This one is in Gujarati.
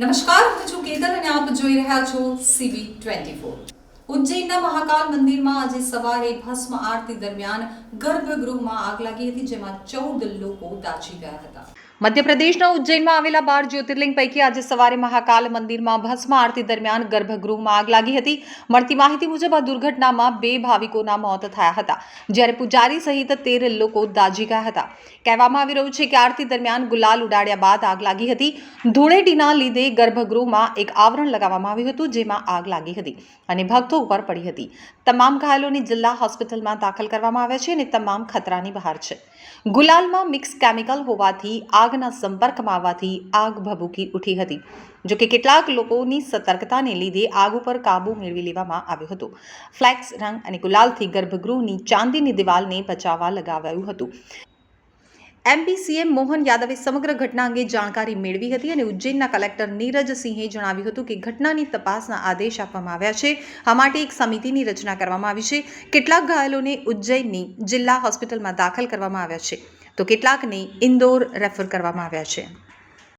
નમસ્કાર હું છું કેતન અને આપ જોઈ રહ્યા છો સીબી ટ્વેન્ટી ઉજ્જૈનના મહાકાલ મંદિરમાં આજે સવારે ભસ્મ આરતી દરમિયાન ગર્ભગૃહમાં આગ લાગી હતી, જેમાં ચૌદ લોકો દાઝી ગયા હતા. મધ્યપ્રદેશના ઉજ્જૈનમાં આવેલા બાર જ્યોતિર્લિંગ પૈકી આજે સવારે મહાકાલ મંદિરમાં ભસ્મ આરતી દરમિયાન ગર્ભગૃહમાં આગ લાગી હતી. મળતી માહિતી મુજબ, આ દુર્ઘટનામાં બે ભાવિકોના મોત થયા હતા. જ્યારે પૂજારી સહિત તેર લોકો દાઝી ગયા હતા. કહેવામાં આવી રહ્યું છે કે આરતી દરમિયાન ગુલાલ ઉડાડ્યા બાદ આગ લાગી હતી. ધૂળેટીના લીધે ગર્ભગૃહમાં એક આવરણ લગાવવામાં આવ્યું હતું, જેમાં આગ લાગી હતી. અને ભક્તો ઉપર પડી હતી. તમામ ઘાયલોને જિલ્લા હોસ્પિટલમાં દાખલ કરવામાં આવ્યા છે અને તમામ ખતરાની બહાર છે. ગુલાલમાં મિક્સ કેમિકલ હોવાથી આગના સંપર્કમાં આવવાથી આગ ભભૂકી ઉઠી હતી. જોકે કેટલાક લોકોની સતર્કતાને લીધે આગ ઉપર કાબુ મેળવી લેવામાં આવ્યો હતો. ફ્લેક્સ રંગ અને ગુલાલથી ગર્ભગૃહની ચાંદીની દિવાલને બચાવવા લગાવાયું હતું. એમપી સીએમ મોહન યાદવે સમગ્ર ઘટના અંગે જાણકારી મેળવી હતી અને ઉજ્જૈનના કલેક્ટર નીરજ સિંહે જણાવ્યું હતું કે ઘટનાની તપાસના આદેશ આપવામાં આવ્યા છે. આ માટે એક સમિતિની રચના કરવામાં આવી છે. કેટલાક ઘાયલોને ઉજ્જૈનની જિલ્લા હોસ્પિટલમાં દાખલ કરવામાં આવ્યા છે. તો કેટલાકને ઇન્દોર રેફર કરવામાં આવ્યા છે.